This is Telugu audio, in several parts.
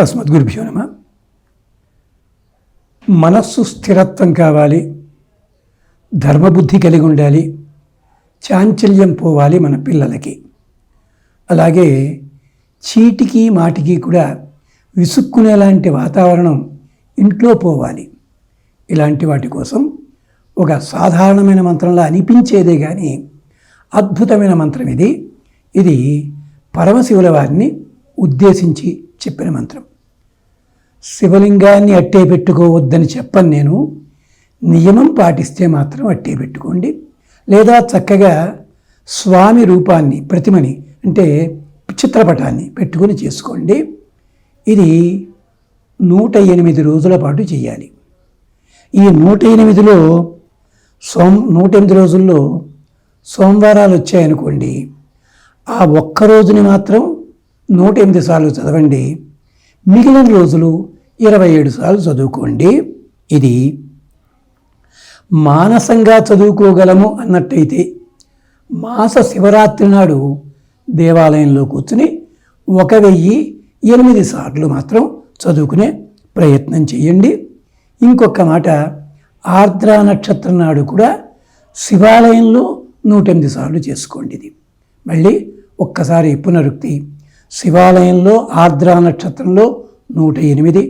అస్మద్గురుభ్యో నమ. మనస్సు స్థిరత్వం కావాలి ధర్మబుద్ధి కలిగి ఉండాలి చాంచల్యం పోవాలి మన పిల్లలకి. అలాగే చీటికి మాటికి కూడా విసుక్కునేలాంటి వాతావరణం ఇంట్లో పోవాలి. ఇలాంటి వాటి కోసం ఒక సాధారణమైన మంత్రంలా అనిపించేదే కానీ అద్భుతమైన మంత్రం ఇది. ఇది పరమశివుల వారిని ఉద్దేశించి చెప్పిన మంత్రం. శివలింగాన్ని అట్టే పెట్టుకోవద్దని చెప్పను నేను. నియమం పాటిస్తే మాత్రం అట్టే పెట్టుకోండి. లేదా చక్కగా స్వామి రూపాన్ని ప్రతిమని అంటే చిత్రపటాన్ని పెట్టుకొని చేసుకోండి. ఇది నూట ఎనిమిది రోజుల పాటు చేయాలి. ఈ నూట ఎనిమిదిలో సోమ నూట ఎనిమిది రోజుల్లో సోమవారాలు వచ్చాయనుకోండి. ఆ ఒక్క రోజుని మాత్రం నూట ఎనిమిది సార్లు చదవండి. మిగిలిన రోజులు ఇరవై ఏడు సార్లు చదువుకోండి. ఇది మానసంగా చదువుకోగలము అన్నట్టయితే మాస శివరాత్రి నాడు దేవాలయంలో కూర్చుని ఒక వెయ్యి ఎనిమిది సార్లు మాత్రం చదువుకునే ప్రయత్నం చేయండి. ఇంకొక మాట ఆర్ద్ర నక్షత్రం నాడు కూడా శివాలయంలో నూట ఎనిమిది సార్లు చేసుకోండి ఇది. మళ్ళీ ఒక్కసారి పునరుక్తి శివాలయంలో ఆర్ద్ర నక్షత్రంలో నూట ఎనిమిది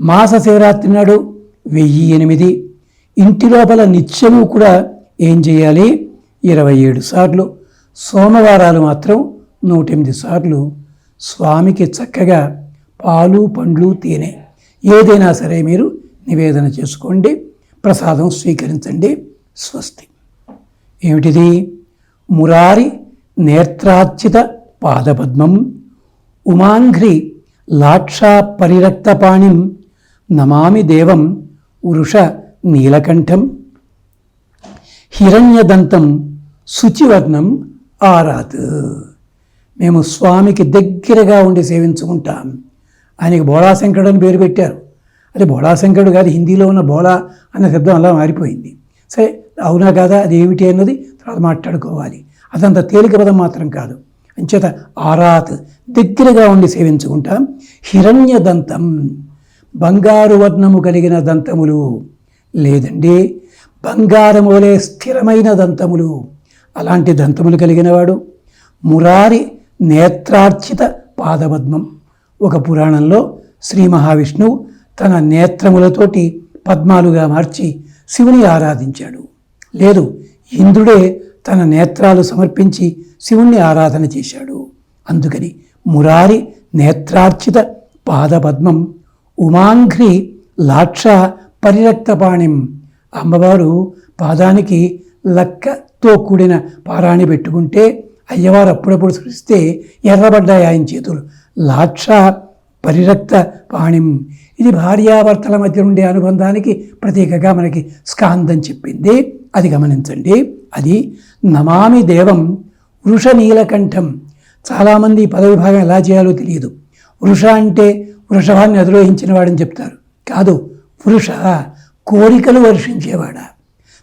మాస శివరాత్రి నాడు వెయ్యి ఎనిమిది. ఇంటి లోపల నిత్యము కూడా ఏం చేయాలి? ఇరవై ఏడు సార్లు. సోమవారాలు మాత్రం నూట ఎనిమిది సార్లు. స్వామికి చక్కగా పాలు పండ్లు తేనె ఏదైనా సరే మీరు నివేదన చేసుకోండి. ప్రసాదం స్వీకరించండి. స్వస్తి. ఏమిటిది? మురారి నేత్రార్చిత పాదపద్మం ఉమాంఘ్రి లాక్షా పరిరక్తపాణిం నమామి దేవం ఉరుష నీలకంఠం హిరణ్యదంతం శుచివర్ణం ఆరాత్. మేము స్వామికి దగ్గరగా ఉండి సేవించుకుంటాం. ఆయనకి బోళాశంకరుడు అని పేరు పెట్టారు. అది బోళాశంకరుడు కాదు హిందీలో ఉన్న బోళా అన్న శబ్దం అలా మారిపోయింది. సరే అవునా కాదా అది ఏమిటి అన్నది తర్వాత మాట్లాడుకోవాలి. అదంత తేలిక పదం మాత్రం కాదు. అంచేత ఆరాత్ దగ్గరగా ఉండి సేవించుకుంటాం. హిరణ్య దంతం బంగారు వర్ణము కలిగిన దంతములు లేదండి. బంగారములే వలె స్థిరమైన దంతములు. అలాంటి దంతములు కలిగినవాడు మురారి నేత్రార్చిత పాదపద్మం. ఒక పురాణంలో శ్రీ మహావిష్ణువు తన నేత్రములతోటి పద్మాలుగా మార్చి శివుని ఆరాధించాడు. లేదు ఇంద్రుడే తన నేత్రాలు సమర్పించి శివుణ్ణి ఆరాధన చేశాడు. అందుకని మురారి నేత్రార్చిత పాదపద్మం. ఉమాంఘ్రి లాక్ష పరిరక్తపాణిం. అమ్మవారు పాదానికి లక్కతో కూడిన పారాణి పెట్టుకుంటే అయ్యవారు అప్పుడప్పుడు సృష్టిస్తే ఎర్రబడ్డాయి ఆయన చేతులు. లాక్ష పరిరక్త పాణిం ఇది భార్యాభర్తల మధ్య ఉండే అనుబంధానికి ప్రతీకగా మనకి స్కాందం చెప్పింది. అది గమనించండి. అది నమామి దేవం వృష నీలకంఠం. చాలామంది పదవిభాగం ఎలా చేయాలో తెలియదు. వృష అంటే వృషభాన్ని అధిరోహించిన వాడని చెప్తారు. కాదు పురుష కోరికలు వర్షించేవాడా?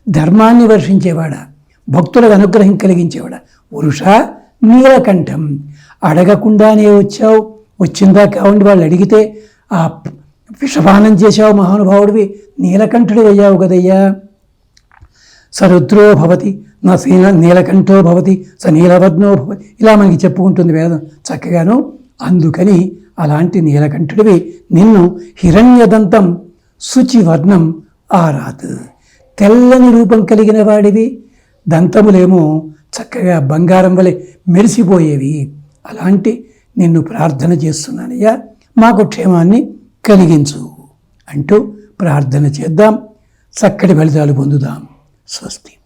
ధర్మాన్ని వర్షించేవాడా? భక్తులకు అనుగ్రహం కలిగించేవాడా? వృష నీలకంఠం. అడగకుండానే వచ్చావు. వచ్చిందా కావండి వాళ్ళు అడిగితే ఆ విషపానం చేశావు మహానుభావుడివి నీలకంఠుడు అయ్యావు కదయ్యా. సరుద్రో భవతి నా సీన నీలకంఠో భవతి స నీలవర్ణో భవతి. ఇలా మనకి చెప్పుకుంటుంది వేదం. చక్కగాను అందుకని అలాంటి నీలకంఠుడివి నిన్ను హిరణ్యదంతం శుచివర్ణం ఆరాత్ తెల్లని రూపం కలిగిన వాడివి దంతములేమో చక్కగా బంగారం వలె మెరిసిపోయేవి. అలాంటి నిన్ను ప్రార్థన చేస్తున్నానయ్యా మాకు క్షేమాన్ని కలిగించు అంటూ ప్రార్థన చేద్దాం. చక్కటి ఫలితాలు పొందుదాం. స్వస్తి.